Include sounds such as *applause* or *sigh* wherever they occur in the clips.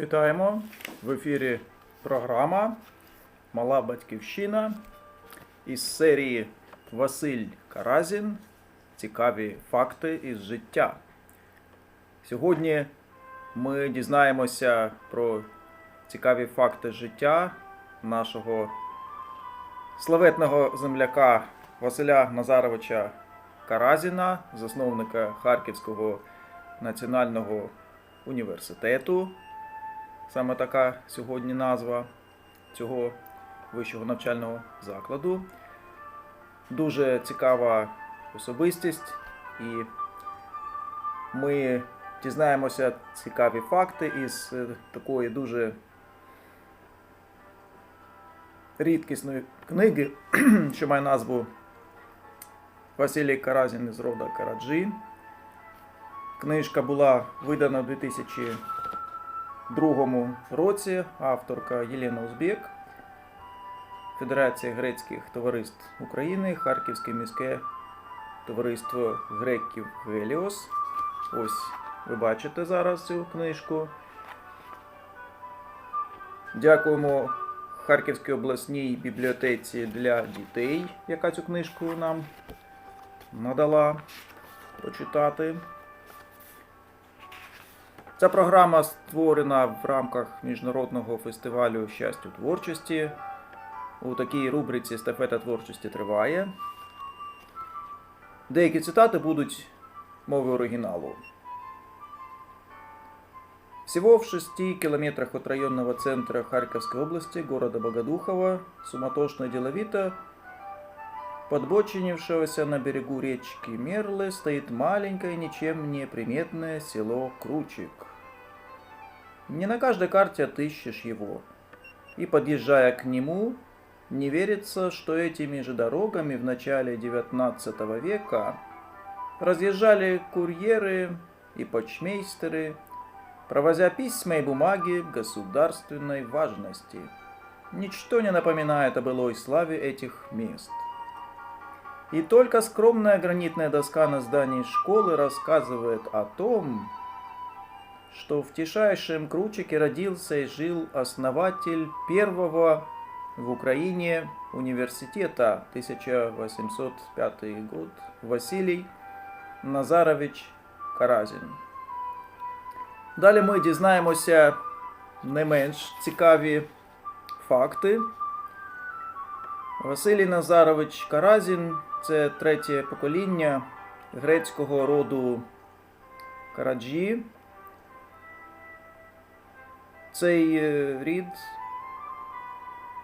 Вітаємо в ефірі програма Мала Батьківщина із серії Василь Каразін. Цікаві факти із життя. Сьогодні ми дізнаємося про цікаві факти життя нашого славетного земляка Василя Назаровича Каразіна, засновника Харківського національного університету. Саме така сьогодні назва цього вищого навчального закладу. Дуже цікава особистість, і ми дізнаємося цікаві факти із е, такої дуже рідкісної книги, *clears throat* що має назву Василій Каразін із рода Караджі. Книжка була видана у 2002 році. Авторка Єлена Узбек, Федерація грецьких товариств України, Харківське міське товариство греків Геліос. Ось ви бачите зараз цю книжку. Дякуємо Харківській обласній бібліотеці для дітей, яка цю книжку нам надала почитати. Ця програма створена в рамках міжнародного фестивалю щастя творчості. У такій рубриці Стафета творчості триває. Деякі цитати будуть мовою оригіналу. Всего в шести километрах от районного центра Харьковской области, города Богодухова, суматошно и деловито, подбочинившегося на берегу речки Мерлы, стоит маленькое, ничем не приметное село Кручик. Не на каждой карте отыщешь его. И подъезжая к нему, не верится, что этими же дорогами в начале XIX века разъезжали курьеры и почмейстеры, провозя письма и бумаги государственной важности. Ничто не напоминает о былой славе этих мест. И только скромная гранитная доска на здании школы рассказывает о том, что в тишайшем Кручике родился и жил основатель первого в Украине университета 1805 год Василий Назарович Каразін. Далі ми дізнаємося не менш цікаві факти. Василій Назарович Каразін це третє покоління грецького роду Караджі. Цей е, рід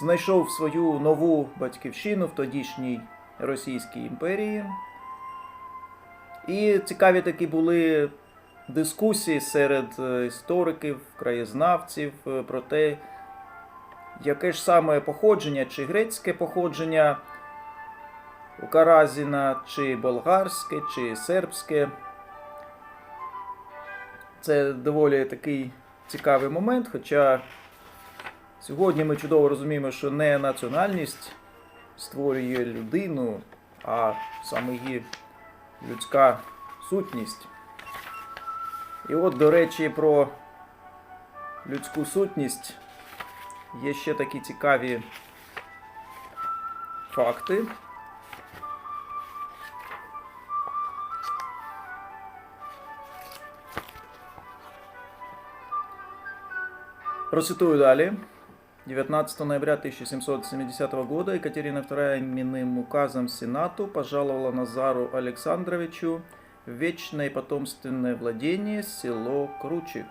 знайшов свою нову батьківщину в тодішній Російській імперії. І цікаві такі були дискусії серед е, істориків, краєзнавців е, про те, яке ж саме походження, чи грецьке походження у Каразіна, чи болгарське, чи сербське. Це доволі такий цікавий момент, хоча сьогодні ми чудово розуміємо, що не національність створює людину, а саме її людська сутність. І от, до речі, про людську сутність є ще такі цікаві факти. Процитую далее. 19 ноября 1770 года Екатерина II именным указом Сенату пожаловала Назару Александровичу вечное потомственное владение село Кручик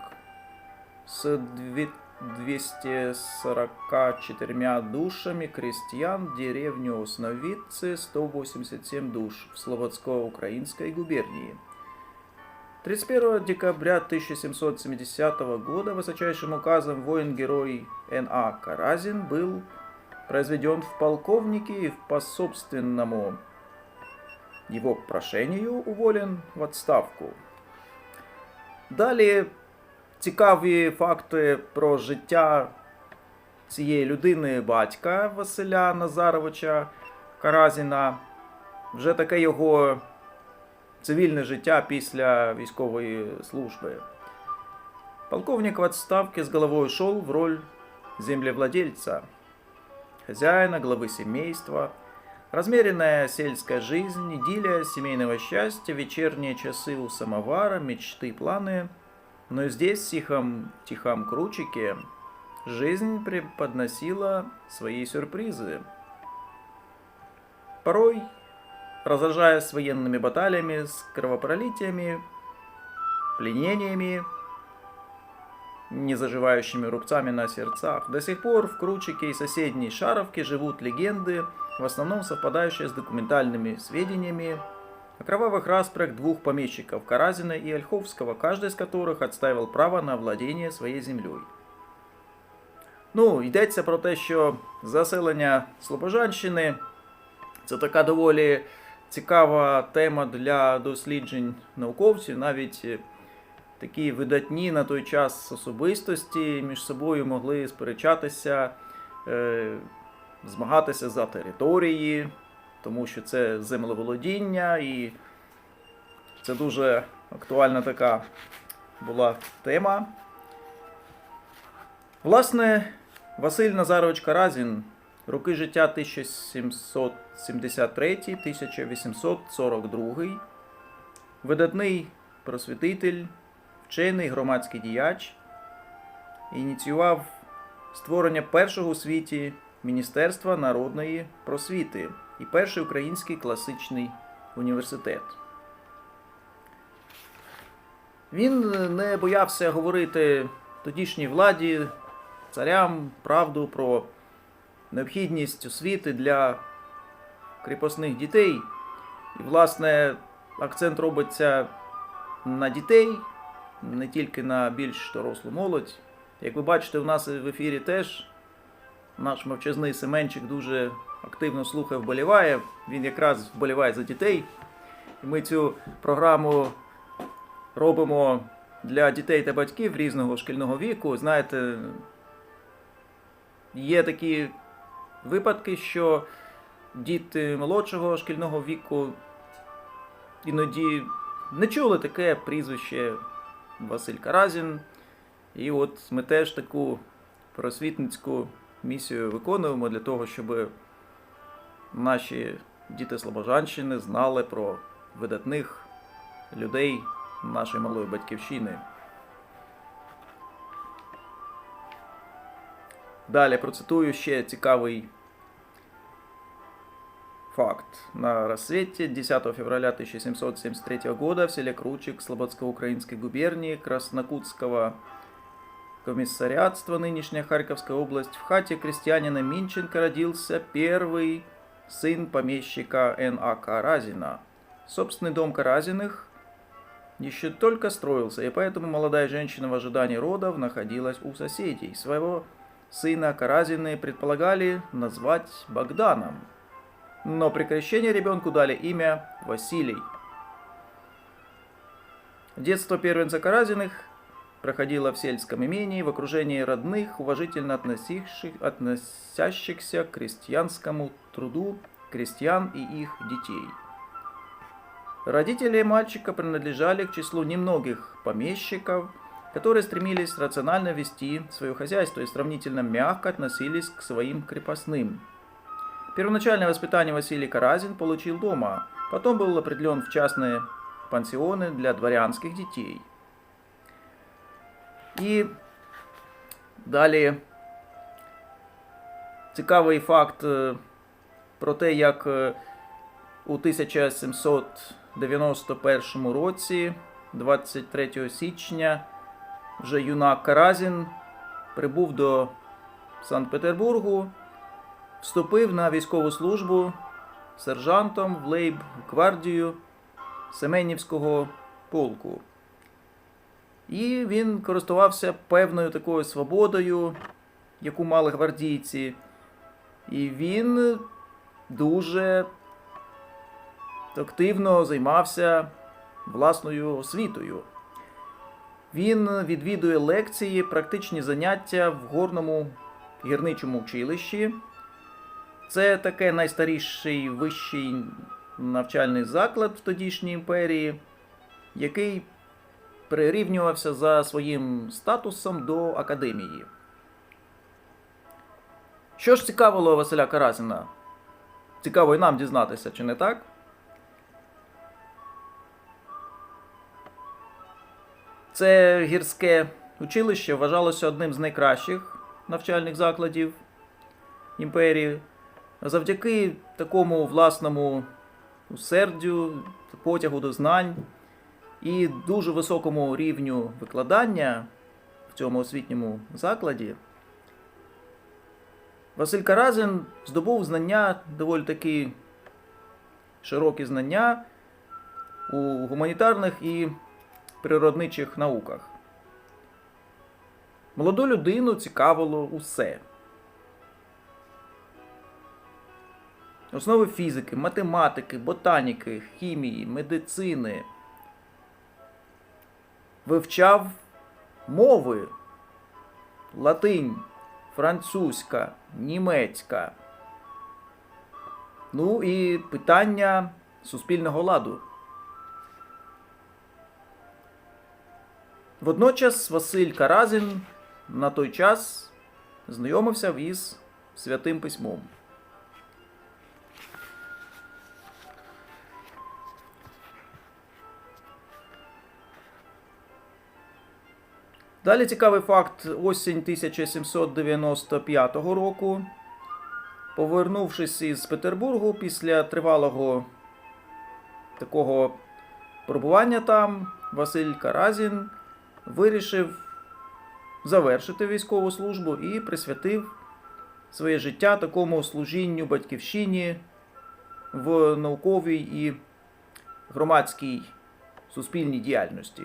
с две- 244 душами крестьян, деревню Основицы 187 душ в Слободско-Украинской губернии. 31 декабря 1770 года высочайшим указом воин-герой Н.А. Каразин был произведен в полковники и по собственному его прошению уволен в отставку. Далі цікаві факти про життя цієї людини батька Василя Назаровича Каразіна. Вже таке його цивільне життя після військової служби. Полковник в отставке с головой ушел в роль землевладельца, хозяина, главы семейства. Размеренная сельская жизнь, идиллия семейного счастья, вечерние часы у самовара, мечты, планы. Но здесь, в тихом, тихом кручике, жизнь преподносила свои сюрпризы. Порой, разражаясь военными баталиями, с кровопролитиями, пленениями, незаживающими рубцами на сердцах. До сих пор в Кручике и соседней Шаровке живут легенды, в основном совпадающие с документальными сведениями о кровавых распрях двух помещиков Каразина и Ольховского, каждый из которых отстаивал право на владение своєю землею. Ну, йдеться про те, що заселення Слобожанщини це така доволі цікава тема для досліджень науковців, навіть е, такі видатні на той час особистості між собою могли сперечатися, е, змагатися за території, тому що це землеволодіння, і це дуже актуальна така була тема. Власне, Василь Назарович Каразін, роки життя 1773-1842, видатний просвітитель, вчений громадський діяч, ініціював створення першого у світі Міністерства народної просвіти і перший український класичний університет. Він не боявся говорити тодішній владі, царям правду про необхідність освіти для кріпосних дітей. І, власне, акцент робиться на дітей, не тільки на більш дорослу молодь. Як ви бачите, у нас в ефірі теж наш мовчазний Семенчик дуже активно слухає, вболіває. Він якраз вболіває за дітей. І ми цю програму робимо для дітей та батьків різного шкільного віку. Знаєте, є такі випадки, що діти молодшого шкільного віку іноді не чули таке прізвище Василь Каразін. І от ми теж таку просвітницьку місію виконуємо для того, щоб наші діти Слобожанщини знали про видатних людей нашої малої батьківщини. Далі процитую ще цікавий факт. На рассвете 10 февраля 1773 года в селе Кручик Слободско-Украинской губернии Краснокутского комиссариатства, нынешняя Харьковская область, в хате крестьянина Минченко родился первый сын помещика Н.А. Каразина. Собственный дом Каразиных еще только строился, и поэтому молодая женщина в ожидании родов находилась у соседей. Своего сына Каразины предполагали назвать Богданом, но при крещении ребенку дали имя Василий. Детство первенца Каразиных проходило в сельском имении в окружении родных, уважительно относивших, относящихся к крестьянскому труду крестьян и их детей. Родители мальчика принадлежали к числу немногих помещиков, которые стремились рационально вести свое хозяйство и сравнительно мягко относились к своим крепостным. Первоначальное воспитание Василий Каразин получил дома, потом был определен в частные пансионы для дворянских детей. І далі цікавий факт е, про те, як е, у 1791 році, 23 січня, вже юнак Каразін прибув до Санкт-Петербургу, вступив на військову службу сержантом в лейб-гвардію Семенівського полку. І він користувався певною такою свободою, яку мали гвардійці. І він дуже активно займався власною освітою. Він відвідує лекції, практичні заняття в горному гірничому училищі. Це таке найстаріший вищий навчальний заклад в тодішній імперії, який прирівнювався за своїм статусом до академії. Що ж цікавило Василя Каразіна? Цікаво і нам дізнатися, чи не так? Це гірське училище вважалося одним з найкращих навчальних закладів імперії. Завдяки такому власному усердю, потягу до знань і дуже високому рівню викладання в цьому освітньому закладі, Василь Каразин здобув знання, доволі таки широкі знання у гуманітарних і природничих науках. Молоду людину цікавило усе. Основи фізики, математики, ботаніки, хімії, медицини. Вивчав мови латинь, французька, німецька. Ну і питання суспільного ладу. Водночас Василь Каразін на той час знайомився із святим письмом. Далі цікавий факт: осінь 1795 року. Повернувшись із Петербургу після тривалого такого пробування там, Василь Каразін вирішив завершити військову службу і присвятив своє життя такому служінню батьківщині в науковій і громадській суспільній діяльності.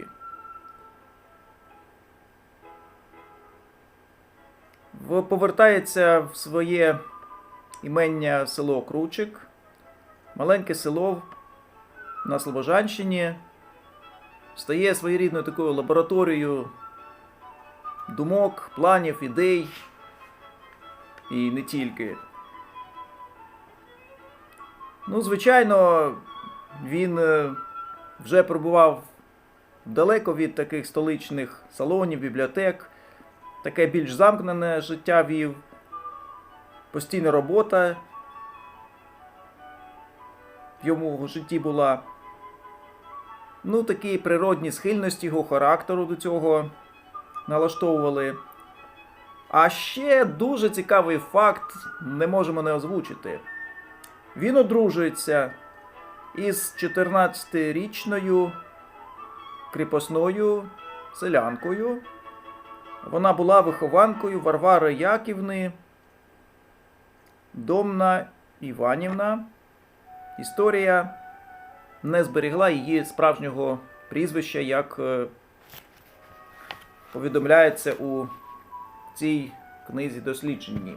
Повертається в своє імення село Кручик, маленьке село на Слобожанщині, стає своєрідною такою лабораторією думок, планів, ідей і не тільки. Ну, звичайно, він е, вже пробував далеко від таких столичних салонів, бібліотек, таке більш замкнене життя вів, постійна робота в йому житті була. Ну, такі природні схильності його характеру до цього налаштовували. А ще дуже цікавий факт, не можемо не озвучити. Він одружується із 14-річною кріпосною селянкою. Вона була вихованкою Варвари Яківни, Домна Іванівна. Історія не зберігла її справжнього прізвища, як е, повідомляється у цій книзі дослідженні.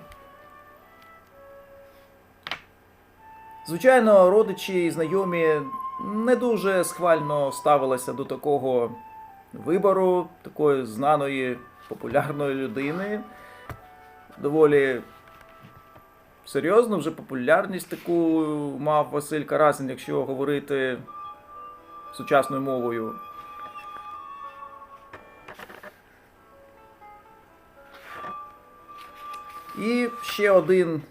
Звичайно, родичі і знайомі не дуже схвально ставилися до такого вибору, такої знаної популярної людини. Доволі серйозно вже популярність таку мав Василь Карасин, якщо говорити сучасною мовою. І ще один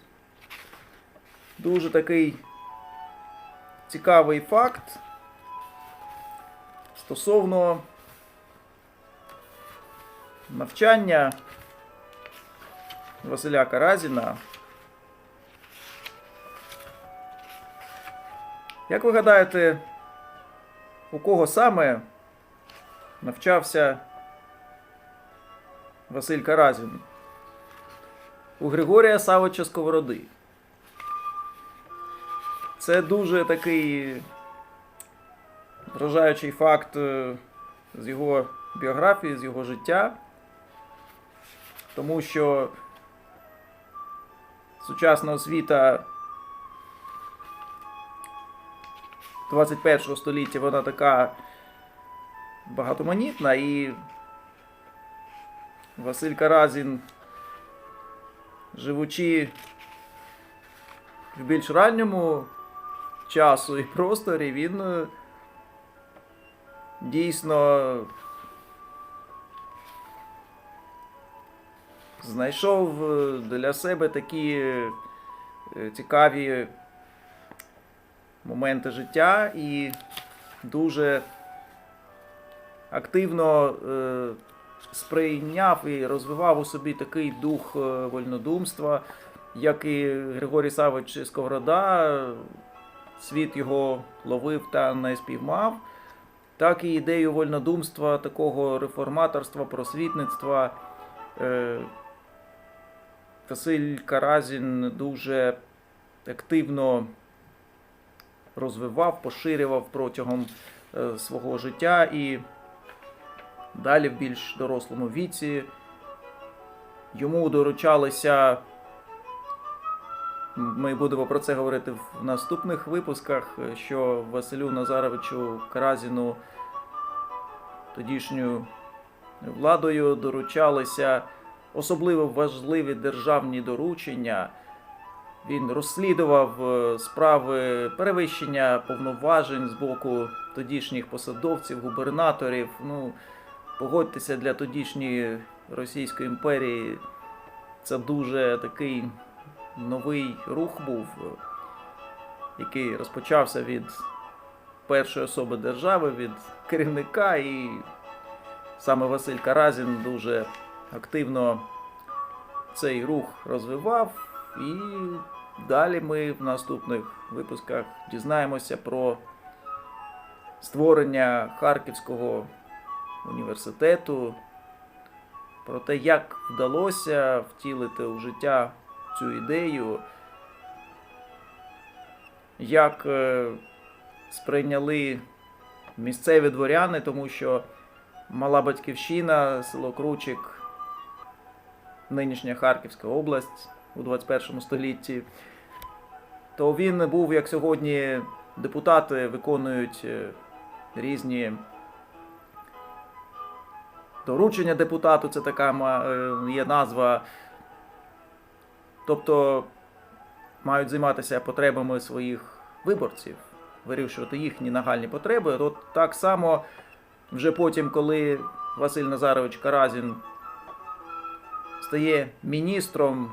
дуже такий цікавий факт стосовно навчання Василя Каразіна. Як ви гадаєте, у кого саме навчався Василь Каразін? У Григорія Савича Сковороди. Це дуже такий вражаючий факт е, з його біографії, з його життя. Тому що сучасна освіта 21 століття вона така багатоманітна і Василь Каразін, живучи в більш ранньому часу і просторі, він е, дійсно знайшов е, для себе такі е, цікаві моменти життя і дуже активно е, сприйняв і розвивав у собі такий дух е, вольнодумства, як і Григорій Савич Сковорода, світ його ловив та не спіймав, так і ідею вольнодумства, такого реформаторства, просвітництва. Е, Василь Каразін дуже активно розвивав, поширював протягом е, свого життя і далі в більш дорослому віці йому доручалися. Ми будемо про це говорити в наступних випусках, що Василю Назаровичу Каразіну тодішньою владою доручалися особливо важливі державні доручення. Він розслідував е, справи перевищення повноважень з боку тодішніх посадовців, губернаторів. Ну, погодьтеся, для тодішньої Російської імперії це дуже такий новий рух був, е, який розпочався від першої особи держави, від керівника, і саме Василь Каразін дуже активно цей рух розвивав. І далі ми в наступних випусках дізнаємося про створення Харківського університету, про те, як вдалося втілити у життя цю ідею, як е, сприйняли місцеві дворяни, тому що мала батьківщина, село Кручик, нинішня Харківська область у 21 столітті, то він був, як сьогодні, депутати виконують е, різні доручення депутату, це така е, є назва. Тобто мають займатися потребами своїх виборців, вирішувати їхні нагальні потреби. От так само вже потім, коли Василь Назарович Каразін стає міністром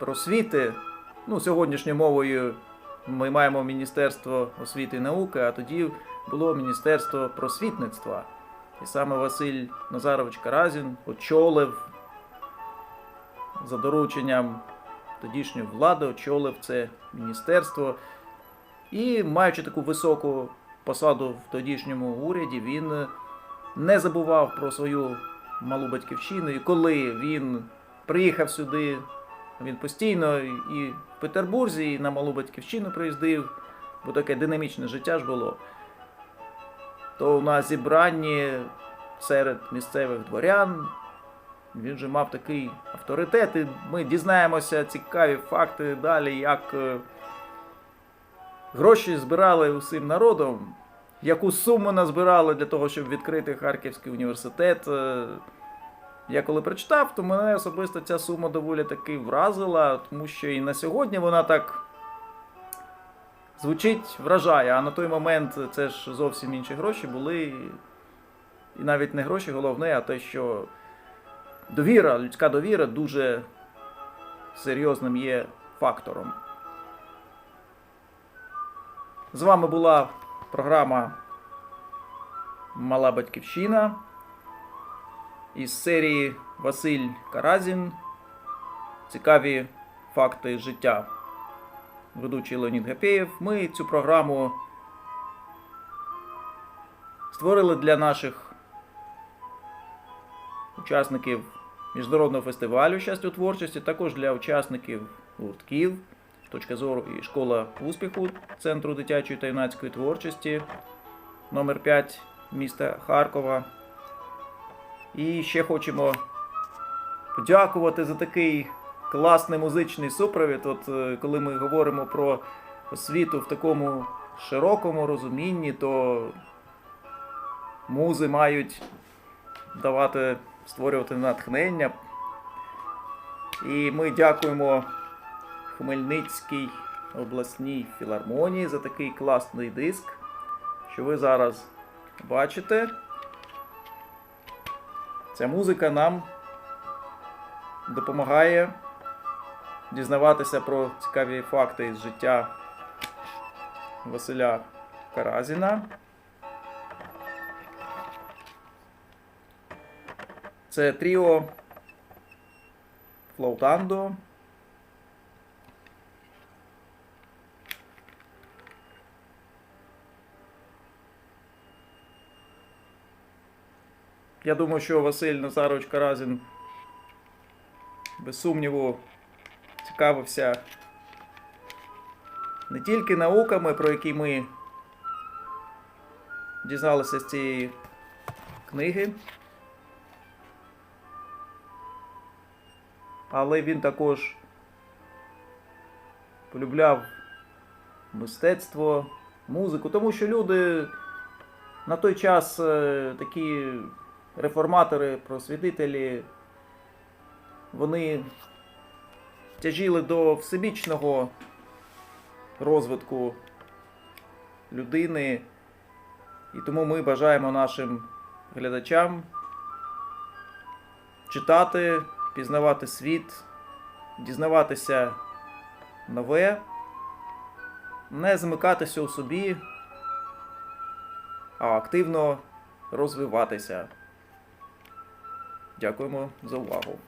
просвіти, ну, сьогоднішньою мовою ми маємо Міністерство освіти і науки, а тоді було Міністерство просвітництва. І саме Василь Назарович Каразін очолив за дорученням тодішньої влади, очолив це міністерство. І маючи таку високу посаду в тодішньому уряді, він не забував про свою малу батьківщину. І коли він приїхав сюди, він постійно і в Петербурзі, і на малу батьківщину приїздив, бо таке динамічне життя ж було. То на зібранні серед місцевих дворян він же мав такий авторитет, і ми дізнаємося цікаві факти далі, як е, гроші збирали усім народом, яку суму назбирали для того, щоб відкрити Харківський університет. Я коли прочитав, то мене особисто ця сума доволі таки вразила, тому що і на сьогодні вона так звучить, вражає. А на той момент це ж зовсім інші гроші були. І навіть не гроші головне, а те, що довіра, людська довіра дуже серйозним є фактором. З вами була програма Мала Батьківщина із серії Василь Каразін. Цікаві факти життя. Ведучий Леонід Гапєєв. Ми цю програму створили для наших учасників міжнародного фестивалю щастя творчості, також для учасників гуртків, точка зору і школа успіху Центру дитячої та юнацької творчості номер 5 міста Харкова. І ще хочемо подякувати за такий класний музичний супровід. От е, коли ми говоримо про освіту в такому широкому розумінні, то музи мають давати, створювати натхнення. І ми дякуємо Хмельницькій обласній філармонії за такий класний диск, що ви зараз бачите. Ця музика нам допомагає дізнаватися про цікаві факти із життя Василя Каразіна. Це тріо Флаутандо. Я думаю, що Василь Назарович Каразін без сумніву цікавився не тільки науками, про які ми дізналися з цієї книги, але він також полюбляв мистецтво, музику, тому що люди на той час е, такі реформатори, просвітителі, вони тяжіли до всебічного розвитку людини. І тому ми бажаємо нашим глядачам читати, пізнавати світ, дізнаватися нове, не замикатися у собі, а активно розвиватися. Дякуємо за увагу.